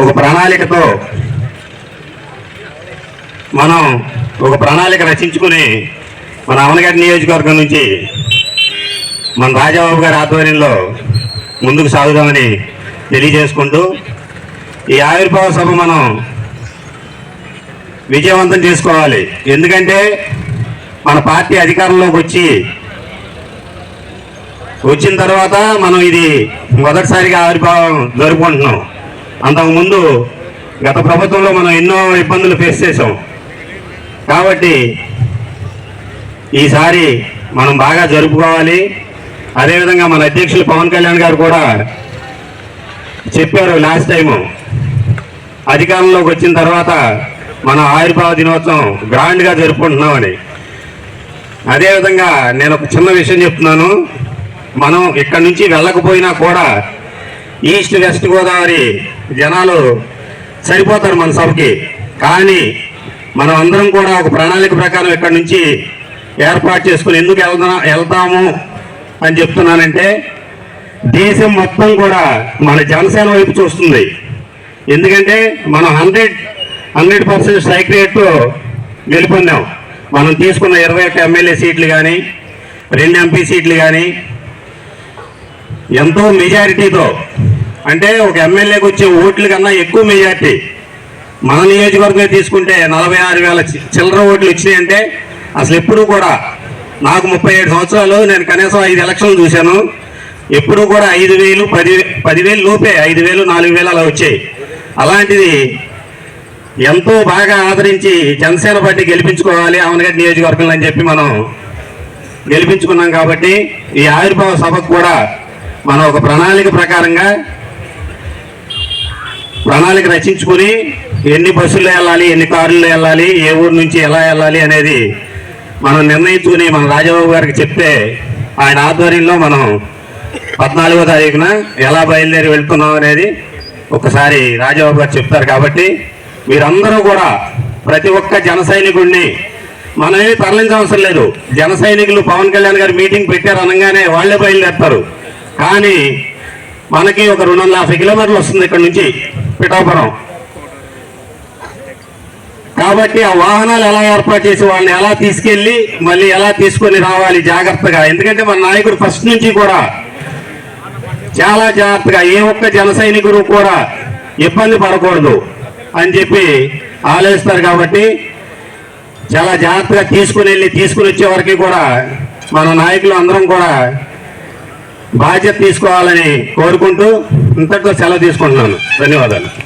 ఒక ప్రణాళికతో మనం ఒక ప్రణాళిక రచించుకుని మన అమనగారి నియోజకవర్గం నుంచి మన రాజాబాబు గారి ఆధ్వర్యంలో ముందుకు సాగుదామని తెలియజేసుకుంటూ ఈ ఆవిర్భావ సభ మనం విజయవంతం చేసుకోవాలి. ఎందుకంటే మన పార్టీ అధికారంలోకి వచ్చి వచ్చిన తర్వాత మనం ఇది మొదటిసారిగా ఆవిర్భావం జరుపుకుంటున్నాం. అంతకుముందు గత ప్రభుత్వంలో మనం ఎన్నో ఇబ్బందులు ఫేస్ చేసాం కాబట్టి ఈసారి మనం బాగా జరుపుకోవాలి. అదేవిధంగా మన అధ్యక్షులు పవన్ కళ్యాణ్ గారు కూడా చెప్పారు లాస్ట్ టైము అధికారంలోకి వచ్చిన తర్వాత మన ఆవిర్భావ దినోత్సవం గ్రాండ్గా జరుపుకుంటున్నామని. అదేవిధంగా నేను ఒక చిన్న విషయం చెప్తున్నాను. మనం ఇక్కడి నుంచి వెళ్ళకపోయినా కూడా ఈస్ట్ వెస్ట్ గోదావరి జనాలు సరిపోతారు మన సభకి. కానీ మనం అందరం కూడా ఒక ప్రణాళిక ప్రకారం ఇక్కడ నుంచి ఏర్పాటు చేసుకుని ఎందుకు వెళ్దా వెళ్తాము అని చెప్తున్నానంటే దేశం మొత్తం కూడా మన జనసేన వైపు చూస్తుంది. ఎందుకంటే మనం హండ్రెడ్ హండ్రెడ్ పర్సెంట్ స్ట్రైక్ రేట్తో గెలుపొందాం. మనం తీసుకున్న ఇరవై ఒక్క ఎమ్మెల్యే సీట్లు కానీ రెండు ఎంపీ సీట్లు కానీ ఎంతో మెజారిటీతో అంటే ఒక ఎమ్మెల్యేకి వచ్చే ఓట్ల కన్నా ఎక్కువ మెజార్టీ మన నియోజకవర్గం తీసుకుంటే నలభై ఆరు వేల చిల్లర ఓట్లు ఇచ్చినాయంటే అసలు ఎప్పుడూ కూడా నాకు ముప్పై ఏడు సంవత్సరాలు నేను కనీసం ఐదు ఎలక్షన్లు చూశాను. ఎప్పుడూ కూడా ఐదు వేలు పది పదివేలు లోపే ఐదు వేలు నాలుగు వేలు అలా వచ్చాయి. అలాంటిది ఎంతో బాగా ఆదరించి జనసేన పార్టీ గెలిపించుకోవాలి ఆమెనగడ్డ నియోజకవర్గంలో అని చెప్పి మనం గెలిపించుకున్నాం కాబట్టి ఈ ఆవిర్భావ సభకు కూడా మనం ఒక ప్రణాళిక ప్రకారంగా ప్రణాళిక రచించుకుని ఎన్ని బస్సుల్లో వెళ్ళాలి ఎన్ని కార్లలో వెళ్ళాలి ఏ ఊరు నుంచి ఎలా వెళ్ళాలి అనేది మనం నిర్ణయించుకుని మన రాజబాబు గారికి చెప్తే ఆయన ఆధ్వర్యంలో మనం పద్నాలుగో తారీఖున ఎలా బయలుదేరి వెళ్తున్నాం అనేది ఒకసారి రాజబాబు గారు చెప్తారు కాబట్టి మీరందరూ కూడా ప్రతి ఒక్క జన సైనికుడిని మనమేమి తరలించవసరం లేదు. జన సైనికులు పవన్ కళ్యాణ్ గారు మీటింగ్ పెట్టారు అనగానే వాళ్ళే బయలుదేరుతారు. కానీ మనకి ఒక రెండు వందల యాభై కిలోమీటర్లు వస్తుంది ఇక్కడ నుంచి. పిఠాపురం. కాబట్టి ఆ వాహనాలు ఎలా ఏర్పాటు చేసి వాళ్ళని ఎలా తీసుకెళ్ళి మళ్ళీ ఎలా తీసుకొని రావాలి జాగ్రత్తగా? ఎందుకంటే మన నాయకుడు ఫస్ట్ నుంచి కూడా చాలా జాగ్రత్తగా ఏ ఒక్క జన సైనికుడు కూడా ఇబ్బంది పడకూడదు అని చెప్పి ఆలోచిస్తారు కాబట్టి చాలా జాగ్రత్తగా తీసుకుని వెళ్ళి తీసుకుని వచ్చే వరకు కూడా మన నాయకులు అందరం కూడా బాధ్యత తీసుకోవాలని కోరుకుంటూ ఇంతటితో సెలవు తీసుకుంటున్నాను. ధన్యవాదాలు.